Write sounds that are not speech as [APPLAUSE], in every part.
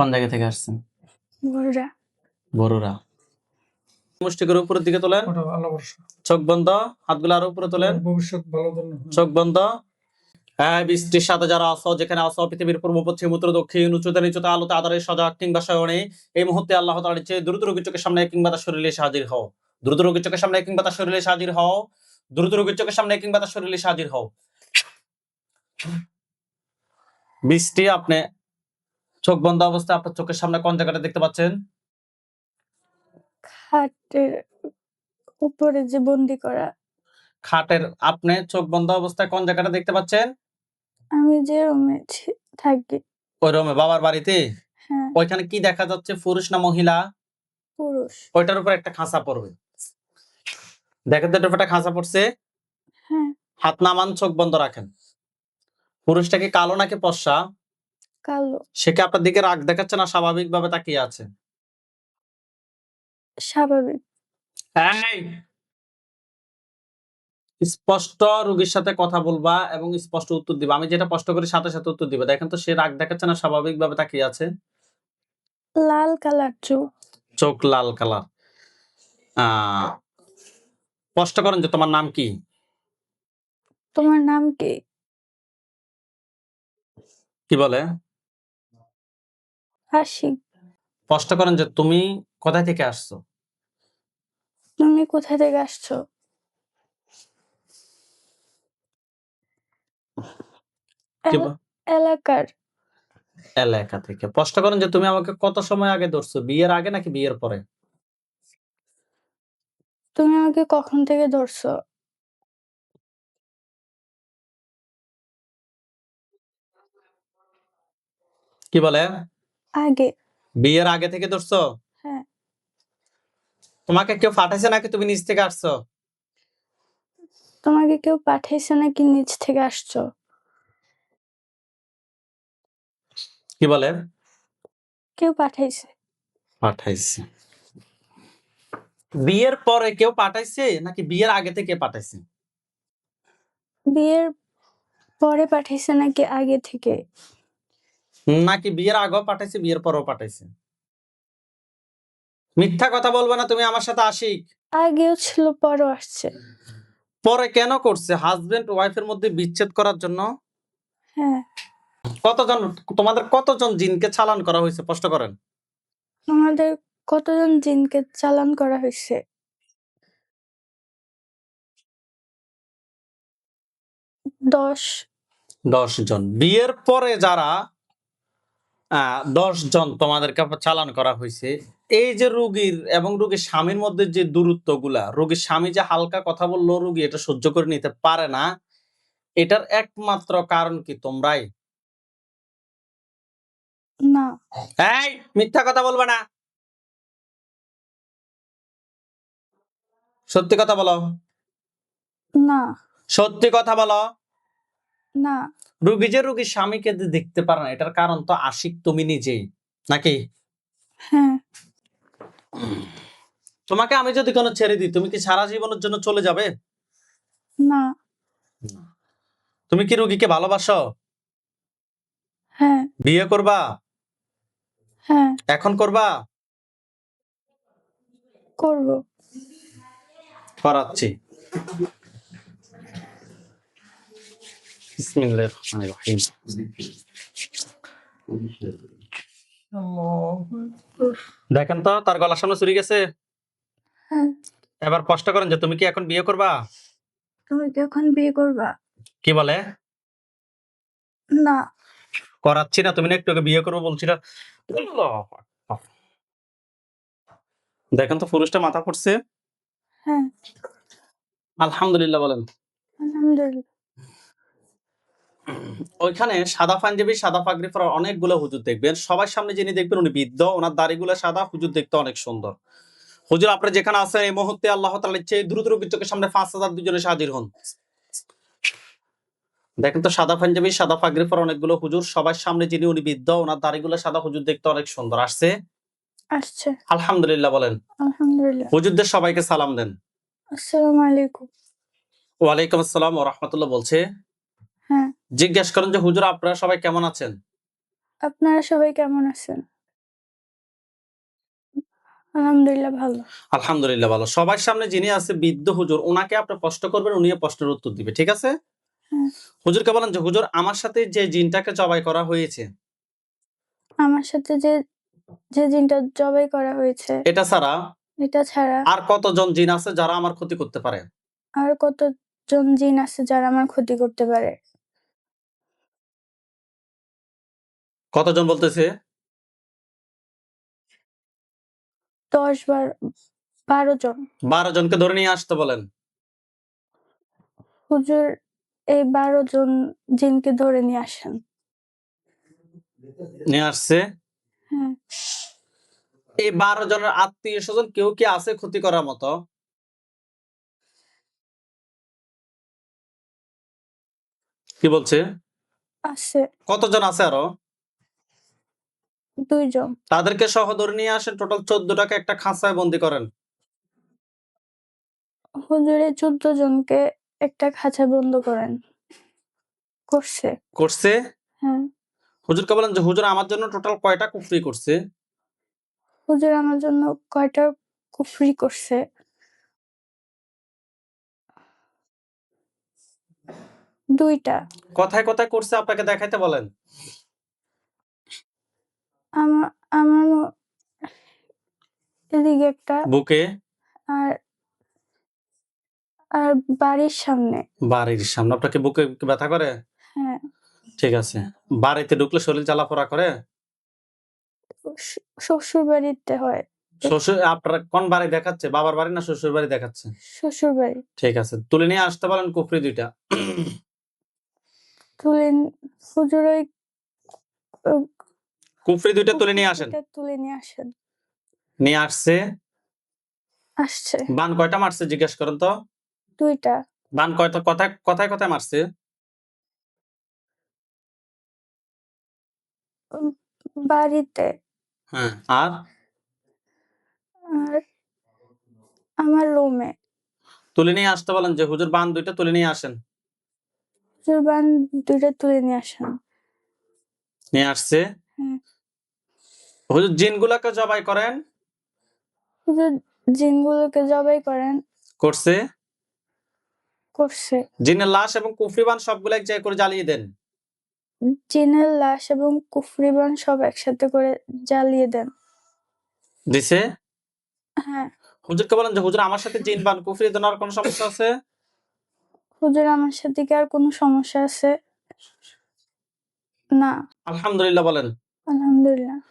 কোন জায়গা থেকে আসছেন? বড়রা বড়রা মুষ্টি করে উপরের দিকে তোলেন। ওটা আল্লাহ ভরসা। চোখ বন্ধ হাতগুলো আরও উপরে তোলেন। ভবিষ্যৎ ভালো চোখ বন্ধ। হ্যাঁ বৃষ্টির সাথে যারা আসো যেখানে আসো পৃথিবীর পূর্ব পশ্চিম উত্তর দক্ষিণ উচ্চতা নিচুতে আলোতে আধারে সজাগ কিংবা শয়নে এই মুহূর্তে আল্লাহ চেয়ে দ্রুত রোগীর চোখের সামনে কিংবা তার শরীরে হাজির হও। দ্রুত রোগীর চোখের সামনে কিংবা তার শরীরে হাজির হও। দ্রুত রোগীর চোখের সামনে কিংবা তার শরীরে হাজির হও। বৃষ্টি আপনি চোখ বন্ধ অবস্থায় আপনার চোখের সামনে কোন জায়গাটা দেখতে পাচ্ছেন? খাটের উপরে যে বন্দি করা। খাটের আপনি চোখ বন্ধ অবস্থায় কোন জায়গাটা দেখতে পাচ্ছেন? আমি যে রুমে থাকি। ওই রুমে বাবার বাড়িতে? হ্যাঁ। ওইখানে কি দেখা যাচ্ছে পুরুষ না মহিলা? পুরুষ। ওইটার উপর একটা খাঁচা পড়বে। দেখেন তো একটা খাঁচা পড়ছে। হ্যাঁ। হাত নামান চোখ বন্ধ রাখেন। পুরুষটা কি কালো নাকি পশা কালো। সে কি আপনার দিকে রাগ দেখাচ্ছে না স্বাভাবিক ভাবে তাকিয়ে আছে? স্বাভাবিক। এই! স্পষ্ট রোগীর সাথে কথা বলবা এবং স্পষ্ট উত্তর দিবা। আমি যেটা প্রশ্ন করি সাথে সাথে উত্তর দিবা। দেখেন তো সে রাগ দেখাচ্ছে না স্বাভাবিক ভাবে তাকিয়ে আছে। লাল কালার চোখ চোখ লাল কালার। আহ স্পষ্ট করেন যে তোমার নাম কি? তোমার নাম কি? কি বলে? হাসি। স্পষ্ট করেন যে তুমি কোথা থেকে আসছো? তুমি কোথা থেকে আসছো? কি বল- এলাকার। এলাকা থেকে। স্পষ্ট করেন যে তুমি আমাকে কত সময় আগে ধরছো? বিয়ের আগে নাকি বিয়ের পরে? তুমি আমাকে কখন থেকে ধরছো? কি বলে আগে। বিয়ের আগে থেকে ধরছো? হ্যাঁ। তোমাকে কেউ পাঠাইছে নাকি তুমি নিজ থেকে আসছো? তোমাকে কেউ পাঠাইছে নাকি নিচ থেকে আসছো? কি বলে? কেউ পাঠাইছে। পাঠাইছে। বিয়ের পরে কেউ পাঠাইছে নাকি বিয়ের আগে থেকে পাঠাইছে? বিয়ের পরে পাঠাইছে নাকি আগে থেকে? নাকি বিয়ের আগেও পাঠাইছে বিয়ের পরেও পাঠাইছে? মিথ্যা কথা বলবে না তুমি আমার সাথে আশিক। আগেও ছিল পরও আসছে। পরে কেন করছে? হাজবেন্ড ওয়াইফের মধ্যে বিচ্ছেদ করার জন্য? হ্যাঁ। কতজন তোমাদের কতজন জিনকে চালান করা হয়েছে? স্পষ্ট করেন। আমাদের কতজন জিনকে চালান করা হয়েছে? দশ। দশ জন। বিয়ের পরে যারা দশ জন তোমাদেরকে চালান করা হয়েছে। এই যে রোগীর এবং রোগীর স্বামীর মধ্যে যে দূরত্বগুলা রোগীর স্বামী যে হালকা কথা বলল রোগী এটা সহ্য করে নিতে পারে না। এটার একমাত্র কারণ কি তোমরাই? না। এই মিথ্যা কথা বলবে না। সত্যি কথা বলো। না। সত্যি কথা বলো। না। রুগী যে রুগীর স্বামীকে দেখতে পারে না এটার কারণ তো আশিক তুমি নিজেই নাকি? হ্যাঁ। তোমাকে আমি যদি কোনো ছেড়ে দিই তুমি কি সারা জীবনের জন্য চলে যাবে? না। তুমি কি রুগীকে ভালোবাসো? হ্যাঁ। বিয়ে করবা? হ্যাঁ। এখন করবা? করব। করাচ্ছি। বিসমিল্লাহির রহমানির রহিম। দেখেন তো তার গলার সামনে চুরি গেছে। হ্যাঁ। এবার স্পষ্ট করেন যে তুমি কি এখন বিয়ে করবা? তুমি কি এখন বিয়ে করবা? কি বলে? না। করাচ্ছি না তুমি না একটু বিয়ে করব বলছিল। আল্লাহু আকবার। দেখেন তো পুরুষটা মাথা পড়ছে। হ্যাঁ। আলহামদুলিল্লাহ বলেন। আলহামদুলিল্লাহ। ওইখানে সাদা পাঞ্জাবি সাদা পাগড়ি পরা অনেকগুলো হুজুর দেখবেন সবার সামনে যিনি দেখবেন উনি বৃদ্ধ ওনার দাড়িগুলো সাদা হুজুর দেখতে অনেক সুন্দর। হুজুর আপনি যেখানে আছেন এই মুহূর্তে আল্লাহ তাআলার চেয়ে দ্রুত চোখের সামনে পাঁচ হাজার দুজনে হাজির হন। দেখেন তো সাদা পাঞ্জাবি সাদা পাগড়ি পরা অনেকগুলো হুজুর সবার সামনে যিনি উনি বৃদ্ধ ওনার দাড়িগুলো সাদা হুজুর দেখতে অনেক সুন্দর। আসছে? আসছে। আলহামদুলিল্লাহ বলেন। আলহামদুলিল্লাহ। হুজুরদের সবাইকে সালাম দেন। আসসালামু আলাইকুম। ওয়ালাইকুম আসসালাম ও রহমতুল্লাহ বলছে। হ্যাঁ। জিজ্ঞেস করেন যে হুজুর আপনারা সবাই কেমন আছেন? আপনারা সবাই কেমন আছেন? আলহামদুলিল্লাহ ভালো। আলহামদুলিল্লাহ ভালো। সবার সামনে যিনি আছে বৃদ্ধ হুজুর ওনাকে আপনি প্রশ্ন করবেন উনিও প্রশ্নের উত্তর দিবে ঠিক আছে? হুজুরকে বলেন যে হুজুর আমার সাথে যে জিনটাকে জবাই করা হয়েছে আমার সাথে যে যে জিনটা জবাই করা হয়েছে এটা ছাড়া এটা ছাড়া আর কতজন জিন আছে যারা আমার ক্ষতি করতে পারে? আর কতজন জিন আছে যারা আমার ক্ষতি করতে পারে? কতজন বলতেছে? দশ বার বারো জন। বারো জনকে ধরে নিয়ে আসতে বলেন। হুজুর এই বারো জন জিনকে ধরে নিয়ে আসেন। নিয়ে আসছে? হ্যাঁ। এই বারো জনের আত্মীয় স্বজন কেউ কি আছে ক্ষতি করার মতো? কি বলছে? আছে। কতজন আছে আরও? দুইজন তাদেরকে সহ ধরে নিয়ে আসেন টোটাল চোদ্দটাকে একটা খাঁচায় বন্দি করেন। হুজুরে চোদ্দ জনকে একটা খাঁচা বন্ধ করেন। করছে। করছে? হ্যাঁ। হুজুরকে বলেন যে হুজুর আমার জন্য টোটাল কয়টা কুফরি করছে? হুজুর আমার জন্য কয়টা কুফরি করছে? দুইটা। কথায় কথায় করছে আপনাকে দেখাইতে বলেন। আমার এদিকে একটা বুকে? আর আর বাড়ির সামনে। বাড়ির সামনে? আপনাকে বুকে ব্যথা করে? হ্যাঁ। ঠিক আছে। বাড়িতে ঢুকলে শরীর জ্বালাপোড়া করে? শ্বশুর বাড়িতে হয়। শ্বশুর আপনার কোন বাড়ি দেখাচ্ছে? বাবার বাড়ি না শ্বশুর বাড়ি দেখাচ্ছে? শ্বশুর বাড়ি ঠিক আছে। তুলে নিয়ে আসতে পারেন কুফরি দুইটা। তুলে হুজুর ওই কুফরি দুইটা তুলে নিয়ে আসেন? তুলে নিয়ে আসেন। নিয়ে আসছে? আসছে। বান কয়টা মারছে জিজ্ঞেস করেন তো? দুইটা। বান কয়টা কথায় কথায় কথায় মারছে? বাড়িতে। হ্যাঁ আর? আর আমার রুমে। তুলে নিয়ে আসতে বলেন যে হুজুর বান দুইটা তুলে নিয়ে আসেন। হুজুর বান দুইটা তুলে নিয়ে আসেন। নিয়ে আসছে? হুম। হুজুর জিনগুলাকে জবাই করেন? হুজুর জিনগুলোকে জবাই করেন। করছে? করছে। জিনের লাশ এবং কুফরি বান সবগুলো এক জায়গায় করে জ্বালিয়ে দেন? জিনের লাশ এবং কুফরিবান সব একসাথে করে জ্বালিয়ে দেন। দিছে? হ্যাঁ। হুজুরকে বলেন যে হুজুর আমার সাথে জিন বান কুফরি দেওয়ার কোনো সমস্যা আছে? হুজুর আমার সাথে কি আর কোনো সমস্যা আছে? না। আলহামদুলিল্লাহ বলেন। আলহামদুলিল্লাহ।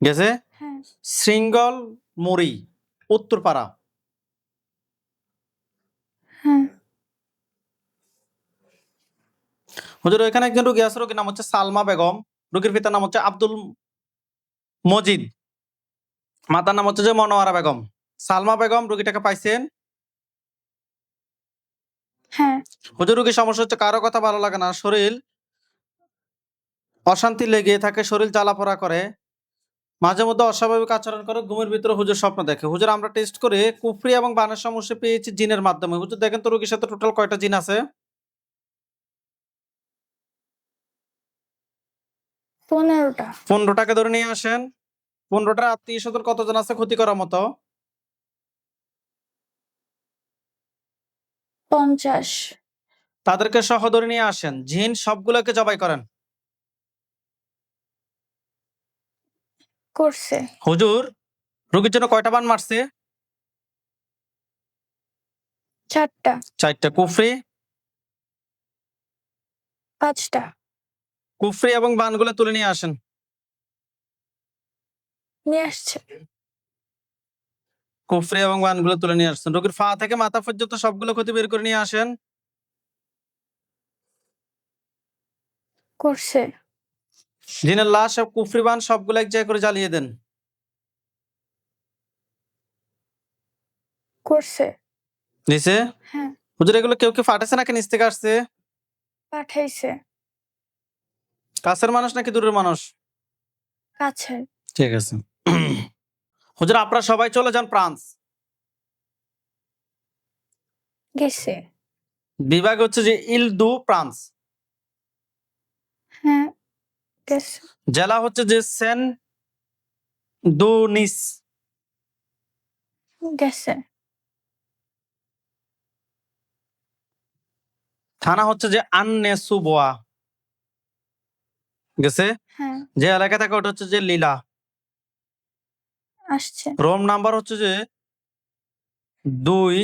গেছে? হ্যাঁ। শৃঙ্গল মুড়ি উত্তরপাড়া। হ্যাঁ। হুজুর এখানে একজন রোগী আছে রোগীর নাম হচ্ছে সালমা বেগম। রোগীর পিতার নাম হচ্ছে আব্দুল মজিদ। মাতার নাম হচ্ছে যে মনোয়ারা বেগম। সালমা বেগম রোগীটাকে পাইছেন? হ্যাঁ। হুজুর রোগীর সমস্যা হচ্ছে কারও কথা ভালো লাগে না শরীর অশান্তি লেগে থাকে শরীর জ্বালাপোড়া করে। মাঝে মধ্যে অস্বাভাবিক আচরণ করে ঘুমের ভিতরে হুজুর স্বপ্ন দেখে। হুজুর আমরা টেস্ট করে কুফরি এবং বানের সমস্যা পেয়েছি জিনের মাধ্যমে। হুজুর দেখেন তো রোগীর সাথে টোটাল কয়টা জিন আছে? পনেরোটা। পনেরোটাকে ধরে নিয়ে আসেন। পনেরোটা আত্মীয় স্বজন কতজন আছে ক্ষতি করার মতো? পঞ্চাশ। তাদেরকে সহ ধরে নিয়ে আসেন। জিন সবগুলোকে জবাই করেন। করছে? হুজুর রোগীর জন্য কয়টা বান মারছে? চারটা। চারটা কুফরি? পাঁচটা। কুফরি এবং বানগুলো তুলে নিয়ে আসেন। নিয়ে আসছে। কুফরি এবং বানগুলো তুলে নিয়ে আসছেন। রোগীর ফা থেকে মাথা পর্যন্ত সবগুলো ক্ষতি বের করে নিয়ে আসেন। করছে। জিনের লাশ এবং কুফরি বান সবগুলো এক জায়গায় করে জ্বালিয়ে দেন। করছে। দিছে? হ্যাঁ। হুজুর এগুলো কেউ কি ফাটেছে নাকি নিচ থেকে আসছে? পাঠাইছে। কাছের মানুষ নাকি দূরের মানুষ? কাছে ঠিক আছে। হুজুর আপনারা সবাই চলে যান ফ্রান্স। গেছে। বিভাগ হচ্ছে যে ইল দু ফ্রান্স। হ্যাঁ। জেলা হচ্ছে যে সেন দুনিস গেছে থানা হচ্ছে যে আন্নে সুবোয়া গেছে? হ্যাঁ। যে এলাকা থাকে ওটা হচ্ছে যে লীলা। আসছে। রোম নাম্বার হচ্ছে যে দুই।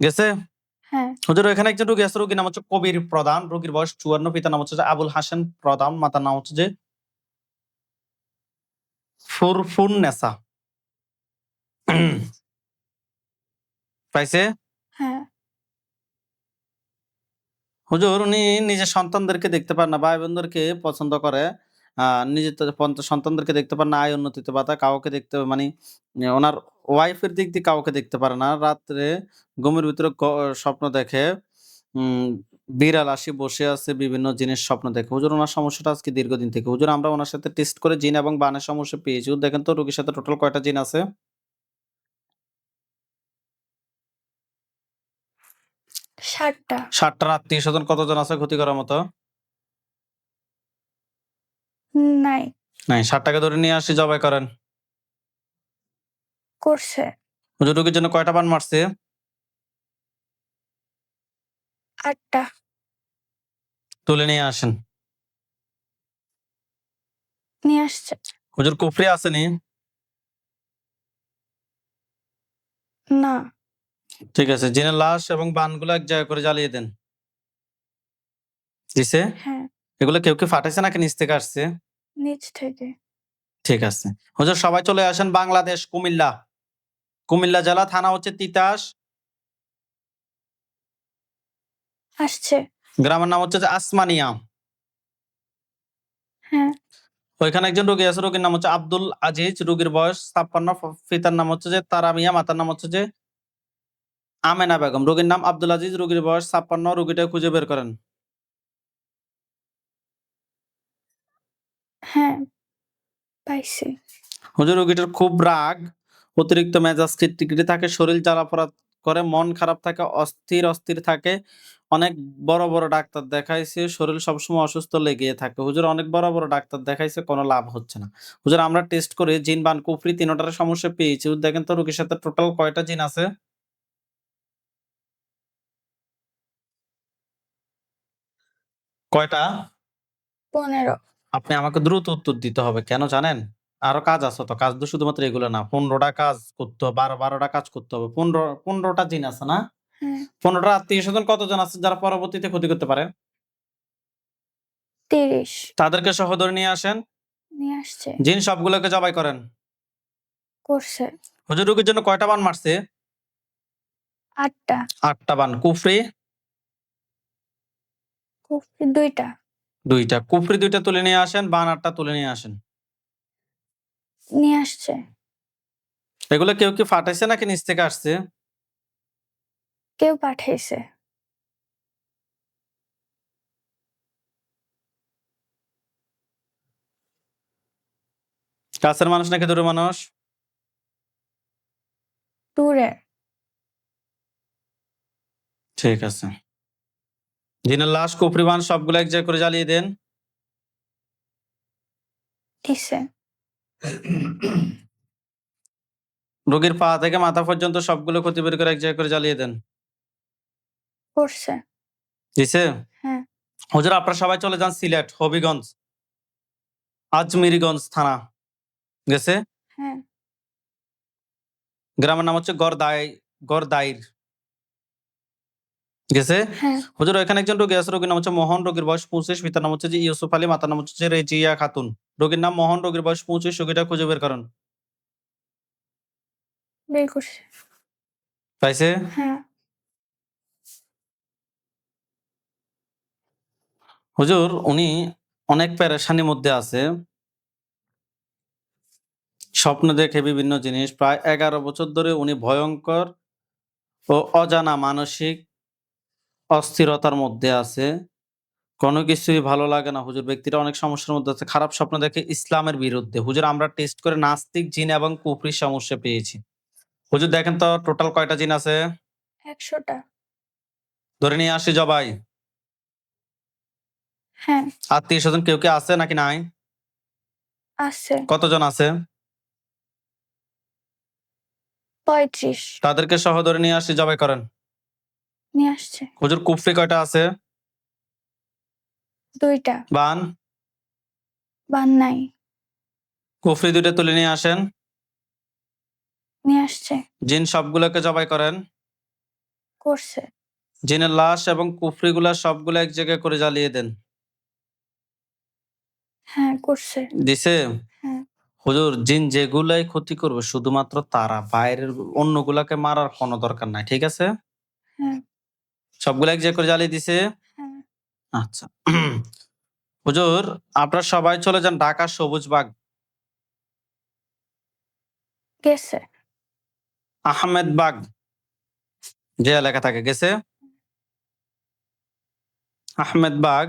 গেছে? হ্যাঁ। হুজুর এখানে একজন রোগী আছে রোগীর নাম হচ্ছে কবির প্রধান রোগীর বয়স চুয়ান্ন পিতার নাম হচ্ছে আবুল হাসান প্রধান মাতার নাম হচ্ছে যে ফুরফুন নেসা [CLEARS THROAT] পাইছে? হ্যাঁ। হুজুর উনি নিজের সন্তানদেরকে দেখতে পান না ভাই বোনদেরকে পছন্দ করে। আহ নিজের সন্তানদেরকে দেখতে পান না আয় উন্নতিতে বাধা কাউকে দেখতে মানে ওনার ওয়াইফের দিক দিয়ে কাউকে দেখতে পারে না। রাত্রে ঘুমের ভিতরে স্বপ্ন দেখে বিড়াল আসি বসে আছে বিভিন্ন জিনিস স্বপ্ন দেখে। হুজুর ওনার সমস্যাটা আজকে দীর্ঘদিন থেকে। হুজুর আমরা ওনার সাথে টেস্ট করে জিন এবং বানের সমস্যা পেয়েছি। দেখেন তো রোগীর সাথে টোটাল কয়টা জিন আছে? ষাটটা। ষাটটার আত্মীয় স্বজন কতজন আছে ক্ষতি করার মতো? নাই। নাই ষাটটাকে ধরে নিয়ে আসি জবাই করেন। করছে। হুজুর রোগীর জন্য কয়টা বান মারছে? আটটা। তুলে নিয়ে আসেন। নিয়ে আসছে। হুজুর কুফরি আসেনি না। ঠিক আছে জিনের লাশ এবং বানগুলো এক জায়গায় করে জ্বালিয়ে দেন। দিছে? হ্যাঁ। এগুলো কেউ কি ফাটাইছে নাকি নিচ থেকে আসছে? নিচ থেকে। ঠিক আছে। হুজুর সবাই চলে আসেন বাংলাদেশ কুমিল্লা। কুমিল্লা জেলা থানা হচ্ছে তিতাস। আসছে। গ্রামের নাম হচ্ছে আসমানিয়া। হ্যাঁ। ওইখানে একজন রোগী আছে রোগীর নাম হচ্ছে আব্দুল আজিজ। রোগীর বয়স ছাপ্পান্ন। পিতার নাম হচ্ছে যে তারামিয়া মাতার নাম হচ্ছে যে আমেনা বেগম। রোগীর নাম আব্দুল আজিজ রোগীর বয়স ছাপ্পান্ন। রোগীটা খুঁজে বের করেন। হ্যাঁ পাইছি। হুজুর রোগীটার খুব রাগ। অতিরিক্ত মেজাজ খিটখিটে থাকে শরীর জ্বালাপোড়া করে মন খারাপ থাকে অস্থির অস্থির থাকে। অনেক বড় বড় ডাক্তার দেখাইছে শরীর সবসময় অসুস্থ লেগে থাকে। হুজুর অনেক বড় বড় ডাক্তার দেখাইছে কোনো লাভ হচ্ছে না। হুজুর আমরা টেস্ট করে জিন বান কুফরি তিনটার সমস্যা পেয়েছি। দেখেন তো রোগীর সাথে টোটাল কয়টা জিন আছে? কয়টা? পনেরো। আপনি আমাকে দ্রুত উত্তর দিতে হবে কেন জানেন? আরও কাজ আছে তো কাজ তো শুধুমাত্র এগুলো না পনেরোটা কাজ করতে হবে বারো বারোটা কাজ করতে হবে পনেরো পনেরোটা জিন আছে না? হ্যাঁ। পনেরোটা আত্মীয় স্বজন কতজন আছে যারা পরবর্তীতে ক্ষতি করতে পারে? তিরিশ। তাদেরকে সহ ধরে নিয়ে আসেন। নিয়ে আসছে। জিন সবগুলোকে জবাই করেন। করছে। হুজুর রোগীর জন্য কয়টা বান মারছে? আটটা। আটটা বান কুফরি? কুফরি দুইটা। দুইটা কুফরি দুইটা তুলে নিয়ে আসেন বান আটটা তুলে নিয়ে আসেন। নিয়ে আসছে। এগুলো কেউ কি ফাটাইছে নাকি নিচ থেকে আসছে? কেউ পাঠাইছে। কাছের মানুষ নাকি দূরের মানুষ? দূরে। ঠিক আছে। জিনের লাশ কুফরি বান সবগুলো এক জায়গায় করে জ্বালিয়ে দেন। ঠিক দিছে। রোগীর পা থেকে মাথা পর্যন্ত সবগুলো ক্ষতি বের করে এক জায়গায় করে জ্বালিয়ে দেন। করছে। দিছে? হ্যাঁ। হুজুর আপনারা সবাই চলে যান সিলেট হবিগঞ্জ আজমিরিগঞ্জ থানা। গেছে? হ্যাঁ। গ্রামের নাম হচ্ছে গড়দাই গড়দাইর। গেছে হ্যাঁ। হুজুর এখানে একজন রোগী আছে রোগীর নাম হচ্ছে মোহন রোগীর বয়স পঁচিশ। পিতার নাম হচ্ছে যে ইউসুফ আলী মাতার নাম হচ্ছে রেজিয়া খাতুন। রোগীর নাম মোহন রোগীর বয়স পঁচিশ রোগীটা খুঁজে বের করেন। বের করছে। পাইছে? হ্যাঁ। হুজুর উনি অনেক পেরেশানির মধ্যে আছে। স্বপ্ন দেখে বিভিন্ন জিনিস। প্রায় এগারো বছর ধরে উনি ভয়ঙ্কর ও অজানা মানসিক অস্থিরতার মধ্যে আছে। কোনো কিছুই ভালো লাগে না। হুজুর ব্যক্তিটা অনেক সমস্যার মধ্যে আছে। খারাপ স্বপ্ন দেখে ইসলামের বিরুদ্ধে। হুজুর আমরা টেস্ট করে নাস্তিক জিন এবং কুফরির সমস্যা পেয়েছি। হুজুর দেখেন তো টোটাল কয়টা জিন আছে? একশোটা। ধরে নিয়ে আসি জবাই হ্যাঁ। আত্মীয় স্বজন কেউ কি আছে নাকি নাই? আছে। কতজন আছে? পঁয়ত্রিশ। তাদেরকে সহ ধরে নিয়ে আসি জবাই করেন। নিয়ে আসছে। হুজুর কুফরি কয়টা আছে? দুইটা। বান? বান নাই। কুফরি দুইটা তুলে নিয়ে আসেন। নিয়ে আসছে। জিন সবগুলোকে জবাই করেন। করছে। জিনের লাশ এবং কুফরিগুলা সবগুলো এক জায়গায় করে জ্বালিয়ে দেন। হ্যাঁ করছে। দিছে? হ্যাঁ। হুজুর জিন যেগুলাই ক্ষতি করবে শুধুমাত্র তারা বাইরের অন্যগুলাকে মারার কোনো দরকার নাই ঠিক আছে? হ্যাঁ। সবগুলো এক জায়গায় করে জ্বালিয়ে দিছে? হ্যাঁ। আচ্ছা। হুজুর আপনারা সবাই চলে যান ঢাকা সবুজ বাগ। গেছে। আহমেদ বাগ। যে এলাকা থাকে গেছে? আহমেদ বাগ।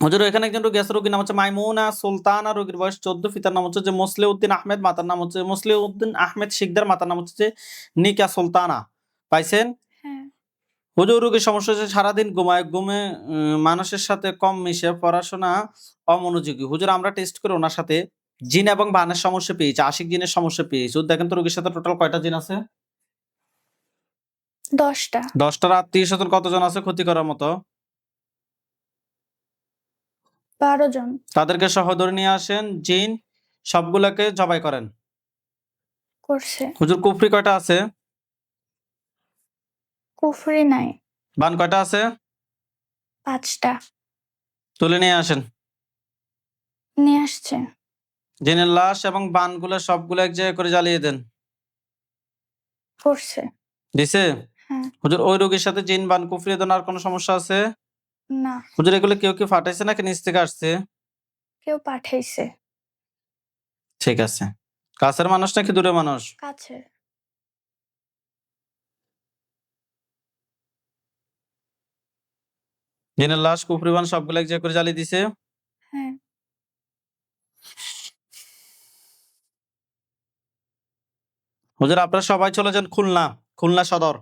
হুজুর এখানে একজন রোগী আছে রোগীর নাম হচ্ছে মাইমুনা সুলতানা রোগীর বয়স চোদ্দ পিতার নাম হচ্ছে যে মুসলিউদ্দিন আহমেদ মাতার নাম হচ্ছে মুসলিউদ্দিন আহমেদ শিকদার মাতার নাম হচ্ছে যে নিকা সুলতানা। পাইছেন? হ্যাঁ। হুজুর রোগীর সমস্যা হচ্ছে সারাদিন ঘুমায় ঘুমে মানুষের সাথে কম মিশে পড়াশোনা অমনোযোগী। হুজুর আমরা টেস্ট করে ওনার সাথে। জিন এবং বানের সমস্যা পেয়েছি আশিক জিনের সমস্যা পেয়েছি। দেখেন তো রোগীর সাথে টোটাল কয়টা জিন আছে? দশটা। দশটার আত্মীয় স্বজন কতজন আছে ক্ষতি করার মতো? বারো জন। তাদেরকে সহ ধরে নিয়ে আসেন জিন সবগুলাকে জবাই করেন। করছে। হুজুর কুফরি কয়টা আছে? কুফরি নাই। বান কয়টা আছে? পাঁচটা। তুলে নিয়ে আসেন। নিয়ে আসছে। জিনের লাশ এবং বানগুলো সবগুলো এক জায়গায় করে জ্বালিয়ে দেন। করছে দিছে? হ্যাঁ। হুজুর ওই রোগীর সাথে জিন বান কুফরি দেন আর কোনো সমস্যা আছে? না। হুজুর এগুলো কেউ কি ফাটাইছে নাকি নিচ থেকে আসছে? কেউ পাঠাইছে। ঠিক আছে। কাছের মানুষ নাকি দূরে মানুষ? কাছে জিনের লাশ কুফরি বান সবগুলো এক জায়গায় করে জ্বালিয়ে দিছে? হ্যাঁ। হুজুর আপনারা সবাই চলে যান খুলনা খুলনা সদর।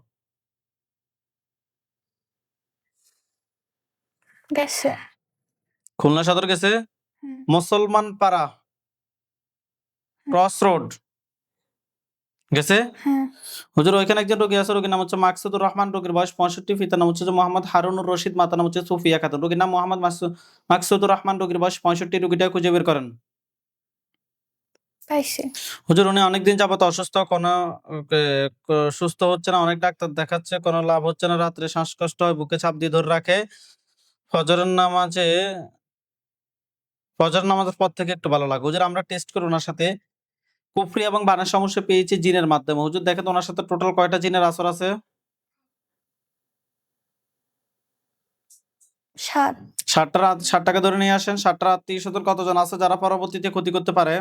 গেছে। খুলনা সদর গেছে? মুসলমান পাড়া ক্রস রোড গেছে? হ্যাঁ। হুজুর ওইখানে একজন রোগী আছে রোগীর নাম হচ্ছে মাকসুদুর রহমান রোগীর বয়স পঁয়ষট্টি পিতার নাম হচ্ছে মোহাম্মদ হারুনুর রশিদ মাতার নাম হচ্ছে সুফিয়া খাতুন। রোগীর নাম মোহাম্মদ মাকসুদুর রহমান রোগীর বয়স পঁয়ষট্টি রোগীটা খুঁজে বের করেন। হুজুর উনি অনেকদিন যাবত অসুস্থ কোনো সুস্থ হচ্ছে না অনেক ডাক্তার দেখাচ্ছে কোনো লাভ হচ্ছে না রাত্রে শ্বাসকষ্ট হয় বুকে চাপ দিয়ে ধরে রাখে। ফজরের নামাজে ফজর নামাজের পর থেকে একটু ভালো লাগে। হুজুর আমরা টেস্ট করি ওনার সাথে। কুফরি এবং বানের সমস্যা পেয়েছি জিনের মাধ্যমে। হুজুর দেখেন ওনার সাথে টোটাল কয়টা জিনের আসর আছে? ষাটটা রাত- ষাটটাকে ধরে নিয়ে আসেন। ষাটটা আত্মীয় স্বজন কতজন আছে যারা পরবর্তীতে ক্ষতি করতে পারে?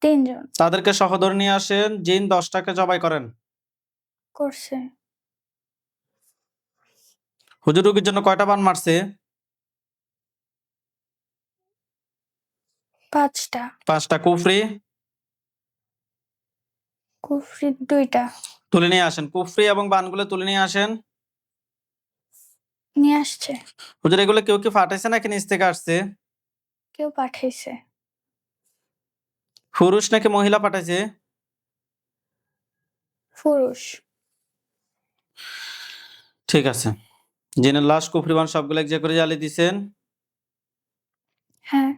তিনজন। তাদেরকে সহ ধরে নিয়ে আসেন। জিন দশটাকে জবাই করেন। করছে। হুজুর রুগীর জন্য কয়টা বান মারছে? পাঁচটা। পাঁচটা কুফরি? কুফরি দুইটা। তুলে নিয়ে আসেন। কুফরি এবং বানগুলো তুলে নিয়ে আসেন। নিয়ে আসছে। হুজুর এগুলো কেউ কি ফাটাইছে নাকি নিচ থেকে আসছে? কেউ পাঠাইছে। পুরুষ নাকি মহিলা পাঠাইছে? পুরুষ ঠিক আছে। জিনের লাশ কুফরি বান সবগুলো এক করে জ্বালিয়ে দিছেন। হ্যাঁ।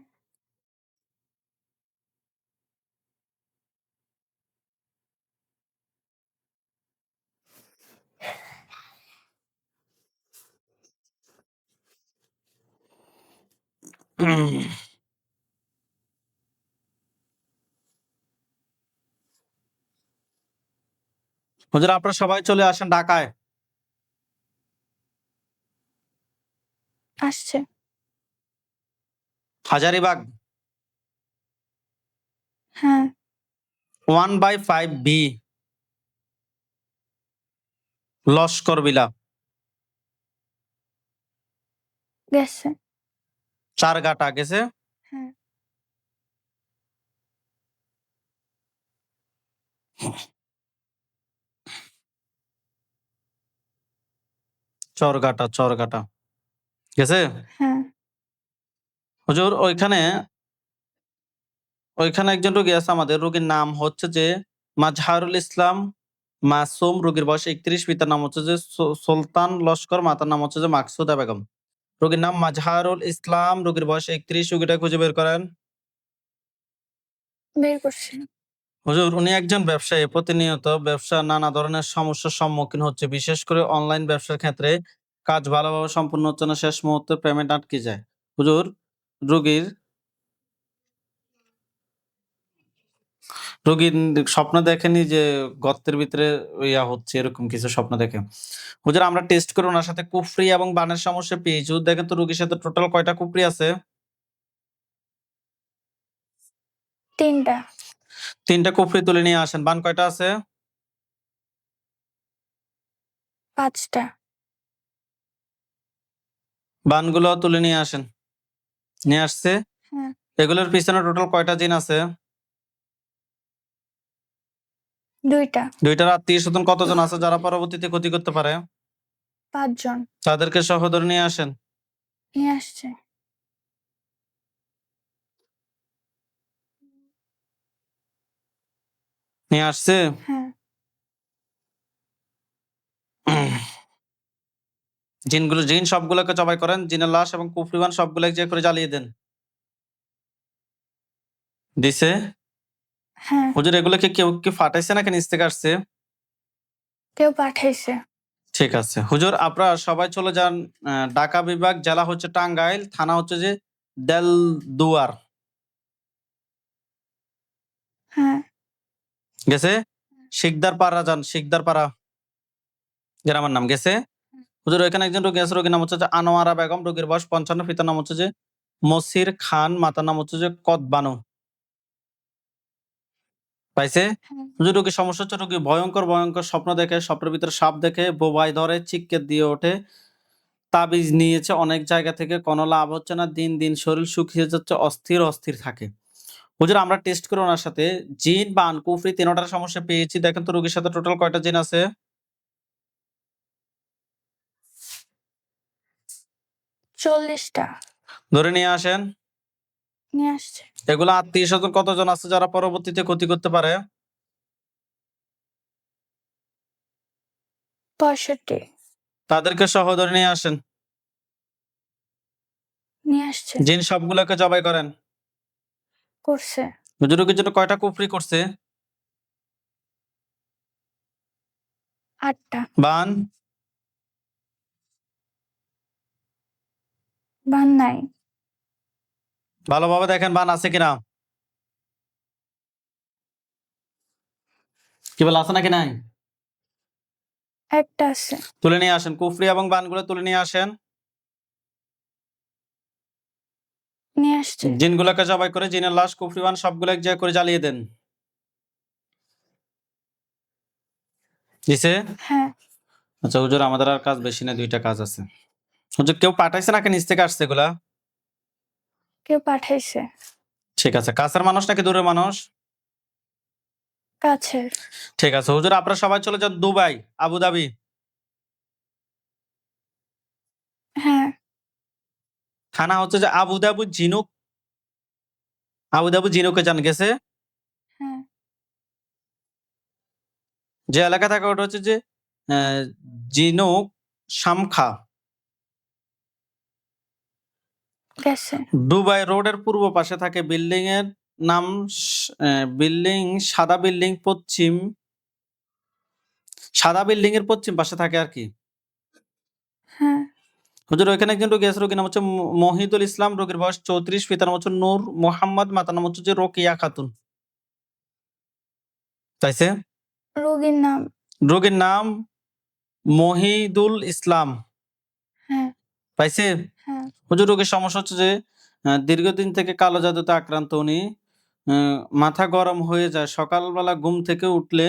[CLEARS THROAT] হুজুর আপনারা সবাই চলে আসেন ঢাকায়। আসছে। হাজারিবাগ। হ্যাঁ। One by five B. Laskar বিলা। গেছে। চার গাটা গেছে? হ্যাঁ। চরগাটা চরগাটা গেছে? হ্যাঁ। হুজুর ওইখানে ওইখানে একজন রোগী আছে আমাদের। রোগীর নাম হচ্ছে যে মাজহারুল ইসলাম মাসুম। রোগীর বয়স একত্রিশ পিতার নাম হচ্ছে যে সুলতান লস্কর। মাতার নাম হচ্ছে যে মাকসুদা বেগম। রোগীর নাম মাজহারুল ইসলাম রোগীর বয়স একত্রিশ রোগীটা খুঁজে বের করেন। বের করছি। হুজুর উনি একজন ব্যবসায়ী প্রতিনিয়ত ব্যবসা নানা ধরনের সমস্যার সম্মুখীন হচ্ছে বিশেষ করে অনলাইন ব্যবসার ক্ষেত্রে কাজ ভালোভাবে সম্পূর্ণ হচ্ছে না শেষ মুহূর্তে পেমেন্ট আটকে যায়। হুজুর রোগীর রোগীর স্বপ্ন দেখেনি যে গর্তের ভিতরে ইয়া হচ্ছে এরকম কিছু স্বপ্ন দেখে। হুজুর আমরা টেস্ট করে ওনার সাথে কুফরি এবং বানের সমস্যা পেয়েছি। হুজুর দেখেন তো রোগীর সাথে টোটাল কয়টা কুফরি আছে? তিনটা। তিনটা কুফরি তুলে নিয়ে আসেন। বান কয়টা আছে? পাঁচটা। বানগুলো তুলে নিয়ে আসেন। নিয়ে আসছে। হ্যাঁ। এগুলোর পিছনে টোটাল কয়টা জিন আছে? দুইটা। দুইটার আত্মীয় স্বজন কতজন আছে যারা পরবর্তীতে ক্ষতি করতে পারে? পাঁচজন। তাদেরকে সহোদর নিয়ে আসেন? নিয়ে আসছে। নিয়ে আসছে? হ্যাঁ। জিনগুলো জিন সবগুলোকে জবাই করেন জিনের লাশ এবং কুফরিবান সবগুলোকে যে করে জ্বালিয়ে দেন। দিছে? হ্যাঁ। হুজুর এগুলোকে কেউ কি ফাটাইছে নাকি নিচ থেকে আসছে? কেউ পাঠাইছে। ঠিক আছে। হুজুর আপনারা সবাই চলে যান আহ, ঢাকা বিভাগ জেলা হচ্ছে টাঙ্গাইল থানা হচ্ছে যে দেলদুয়ার। হ্যাঁ। গেছে? শিকদার পাড়া যান শিকদার পাড়া গ্রামের নাম গেছে? হুজুর ওইখানে একজন রোগী আছে রোগীর নাম হচ্ছে যে আনোয়ারা বেগম রোগীর বয়স পঞ্চান্ন পিতার নাম হচ্ছে যে মসির খান মাতার নাম হচ্ছে যে কদবানু। পাইছে? হ্যাঁ। হুজুর সমস্যা হচ্ছে রোগী ভয়ঙ্কর ভয়ঙ্কর স্বপ্ন দেখে স্বপ্নের ভিতরে সাপ দেখে বোবাই ধরে চিৎকার দিয়ে ওঠে তাবিজ নিয়েছে অনেক জায়গা থেকে কোনো লাভ হচ্ছে না দিন দিন শরীর শুকিয়ে যাচ্ছে অস্থির অস্থির থাকে। হুজুর আমরা টেস্ট করে ওনার সাথে জিন বা আনকুফরি তিনটার সমস্যা পেয়েছি দেখেন তো রোগীর সাথে টোটাল কয়টা জিন আছে? চল্লিশটা। ধরে নিয়ে আসেন। নিয়ে আসছে। এগুলো আত্মীয় স্বজন কতজন আছে যারা পরবর্তীতে ক্ষতি করতে পারে? পঁয়ষট্টি। তাদেরকে সহোদর নিয়ে আসেন। নিয়ে আসছে। জিন সবগুলোকে জবাই করেন। করছে। হুজুর জন্য কয়টা কুফরি করছে? আটটা। বান? বান নাই। ভালোভাবে দেখেন বান আছে কিনা। কি বলে আছে নাকি নাই? একটা আছে। তুলে নিয়ে আসেন কুফরি এবং বানগুলো তুলে নিয়ে আসেন। নিয়ে আসছে। জিনগুলোকে জবাই করে জিনের লাশ কুফরি বান সবগুলো এক জায়গায় করে জ্বালিয়ে দেন। দিছে? হ্যাঁ। আচ্ছা হুজুর আমাদের আর কাজ বেশি না দুইটা কাজ আছে। হুজুর কেউ পাঠাইছে নাকি? নিচ থেকে আসছে এগুলা? কেউ পাঠাইছে। ঠিক আছে কাছের মানুষ নাকি দূরের মানুষ? কাছের। ঠিক আছে হুজুর আপনারা সবাই চলে যান দুবাই আবুধাবি। হ্যাঁ। থানা হচ্ছে যে আবুধাবি জিনুক আবুধাবি জিনুকে জান গেছে। হ্যাঁ। যে এলাকা থাকে ওটা হচ্ছে যে আহ, জিনুক শামখা। দুবাই রোডের পূর্ব পাশে থাকে বিল্ডিং এর নাম বিল্ডিং সাদা বিল্ডিং পশ্চিম। সাদা বিল্ডিং এর পশ্চিম পাশে থাকে আর কি। হ্যাঁ। হুজুর ওইখানে একজন রোগী আছে রোগীর নাম হচ্ছে মহিদুল ইসলাম রোগীর বয়স চৌত্রিশ পিতার নাম হচ্ছে নূর মোহাম্মদ মাতার নাম হচ্ছে যে রোকিয়া খাতুন। তাইছে রোগীর নাম। রোগীর নাম মহিদুল ইসলাম। পাইছে? হ্যাঁ। হুজুর রোগীর সমস্যা হচ্ছে যে দীর্ঘদিন থেকে কালো জাদুতে আক্রান্ত উনি মাথা গরম হয়ে যায়। সকালবেলা ঘুম থেকে উঠলে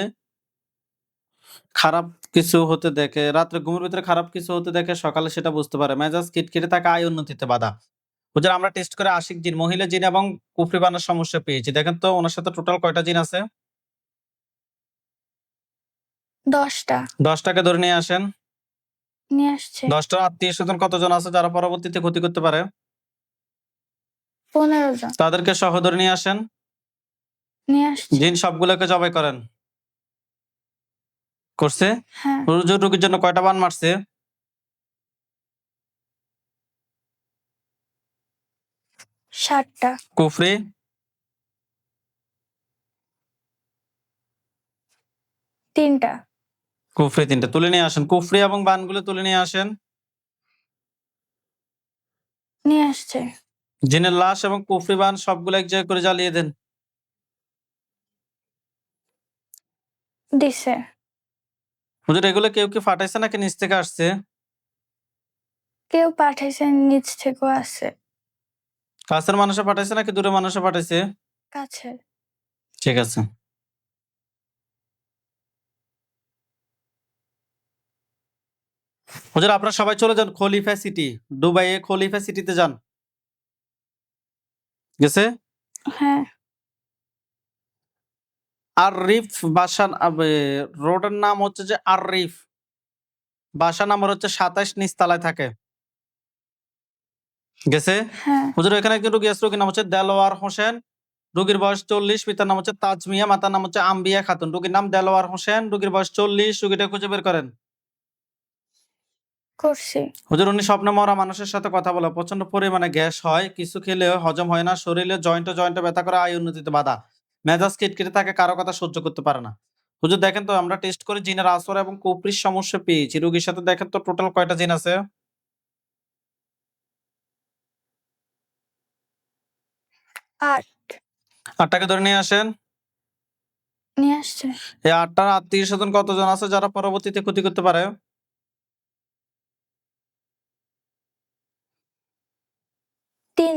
খারাপ কিছু হতে দেখে রাত্রে ঘুমের ভিতরে খারাপ কিছু হতে দেখে সকালে সেটা বুঝতে পারে। মেজাজ খিটখিটে থাকা আয় উন্নতিতে বাধা। হুজুর আমরা টেস্ট করে আশিক জিন মহিলা জিন এবং কুফরি বানার সমস্যা পেয়েছি। দেখেন তো ওনার সাথে টোটাল কয়টা জিন আছে? দশটা। দশটাকে ধরে নিয়ে আসেন। নিয়ে আসছে। দশটার আত্মীয় স্বজন কতজন আছে যারা পরবর্তীতে ক্ষতি করতে পারে? পনেরো জন। তাদেরকে সহ নিয়ে আসেন। নিয়ে আসছে। জিন সবগুলোকে জবাই করেন। করছে? হ্যাঁ। হুজুর রোগীর জন্য কয়টা বান মারছে? ষাটটা কুফরি? তিনটা। কুফরি তিনটা। তুলে নিয়ে আসেন। কুফরি এবং বানগুলো তুলে নিয়ে আসেন। নিয়ে আসছে। জিনের লাশ এবং কুফরি বান সবগুলো এক জায়গায় করে জ্বালিয়ে দেন। দিছে। হুজুর এগুলো কেউ কি ফাটাইছে নাকি নিচ থেকে আসছে? কেউ পাঠাইছে নিচ থেকেও আছে কাছের মানুষে পাঠাইছে নাকি দূরে মানুষে পাঠাইছে? কাছে ঠিক আছে। হুজুর আপনারা সবাই চলে যান খলিফা সিটি দুবাইয়ে খলিফা সিটিতে যান। গেছে? হ্যাঁ। আর রিফ বাসা রোডের নাম হচ্ছে যে আর রিফ বাসা নাম্বার হচ্ছে সাতাইশ নিচতলায় থাকে। গেছে? হ্যাঁ। হুজুর এখানে একজন রোগী আছে রোগীর নাম হচ্ছে দেলোয়ার হোসেন। রোগীর বয়স চল্লিশ পিতার নাম হচ্ছে তাজমিয়া মাতার নাম হচ্ছে আম্বিয়া খাতুন। রোগীর নাম দেলোয়ার হোসেন রোগীর বয়স চল্লিশ রোগীটা খুঁজে বের করেন। করছি। হুজুর উনি স্বপ্নে মরা মানুষের সাথে কথা বলে প্রচণ্ড পরিমাণে গ্যাস হয় কিছু খেলে হজম হয় না শরীরে জয়েন্টে জয়েন্টে ব্যথা করে আয় উন্নতিতে বাধা। মেজাজ কিটকিটে থাকে কারও কথা সহ্য করতে পারে না। হুজুর দেখেন তো আমরা টেস্ট করে জিনের আসর এবং কুপরির সমস্যা পেয়েছি। রোগীর সাথে দেখেন তো টোটাল কয়টা জিন আছে? আট। আটটাকে ধরে নিয়ে আসেন। নিয়ে আসছে। এই আটটার আত্মীয় স্বজন কতজন আছে যারা পরবর্তীতে ক্ষতি করতে পারে?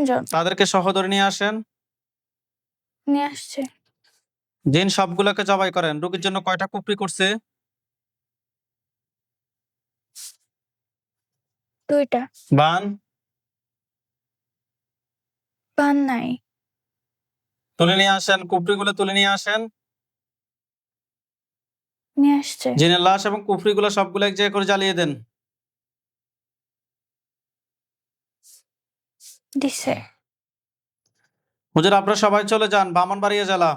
তিনজন। তাদেরকে সহ ধরে নিয়ে আসেন? নিয়ে আসছে। জিন সবগুলোকে জবাই করেন। রোগীর জন্য কয়টা কুপরি করছে? দুইটা। বান? পান নাই। তুলে নিয়ে আসেন কুপরিগুলো তুলে নিয়ে আসেন। নিয়ে আসছে। জিনের লাশ এবং কুফরিগুলো সবগুলো এক জায়গায় করে জ্বালিয়ে দেন। দিছে। হুজুর আপনারা সবাই চলে যান বামনবাড়িয়া জেলা।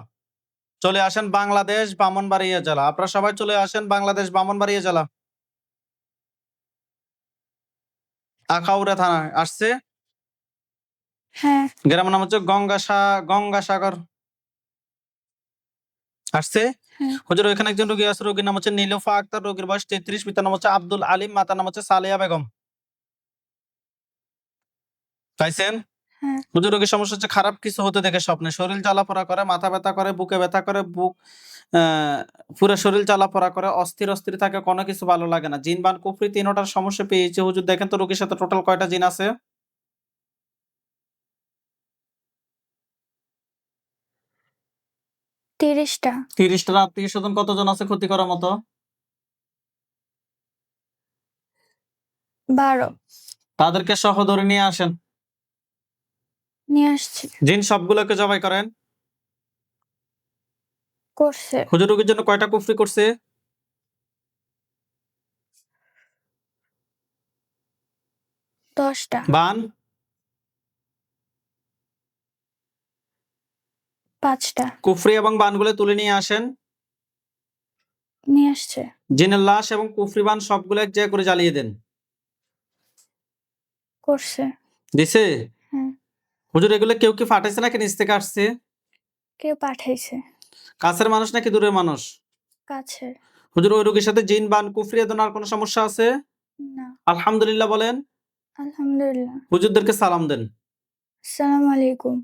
চলে আসেন বাংলাদেশ বামনবাড়িয়া জেলা। আপনারা সবাই চলে আসেন বাংলাদেশ বামনবাড়িয়া জেলা। আখাউড়া থানা আসছে। হ্যাঁ। গ্রামের নাম হচ্ছে গঙ্গাসা গঙ্গাসাগর আসছে? হ্যাঁ। হুজুর ওইখানে একজন রোগী আছে রোগীর নাম হচ্ছে নীলুফা আক্তার রোগীর বয়স তেত্রিশ পিতার নাম হচ্ছে আব্দুল আলিম মাতার নাম হচ্ছে সালেয়া বেগম। পাইছেন হ্যাঁ। হুজুর রোগীর সমস্যা হচ্ছে খারাপ কিছু হতে দেখে স্বপ্নে। শরীর জ্বালাপোড়া করে মাথা ব্যথা করে বুকে ব্যথা করে বুক পুরো শরীর জ্বালাপোড়া করে অস্থির অস্থির থাকে কোনো কিছু ভালো লাগে না। জিন বান কুফরি তিনোটার সমস্যা পেয়েছে। হুজুর দেখেন তো রোগীর সাথে টোটাল কয়টা জিন আছে? তিরিশটা। আত্মীয় স্বজন কতজন আছে ক্ষতি করার মতো? বারো। তাদেরকে সহ ধরে নিয়ে আসেন। নিয়ে আসছে। জিন সবগুলোকে জবাই করেন। করছে। হুজুর রোগীর জন্য কয়টা কুফরি করছে? দশটা। বান। পাঁচটা। কুফরি এবং বানগুলো তুলে নিয়ে আসেন। নিয়ে আসছে। জিনের লাশ এবং কুফরি বান সবগুলো এক জায়গায় করে জ্বালিয়ে দেন। করছে। দিছে? হুজুর এগুলো কেউ কি ফাটাইছে নাকি নিচ থেকে আসছে? কেউ পাঠাইছে। কাছের মানুষ নাকি দূরের মানুষ? কাছের। হুজুর ওই রোগীর সাথে জিন বান কুফরি এদের আর কোনো সমস্যা আছে? না। আলহামদুলিল্লাহ বলেন। আলহামদুলিল্লাহ। হুজুরদেরকে সালাম দেন। আসসালামু আলাইকুম।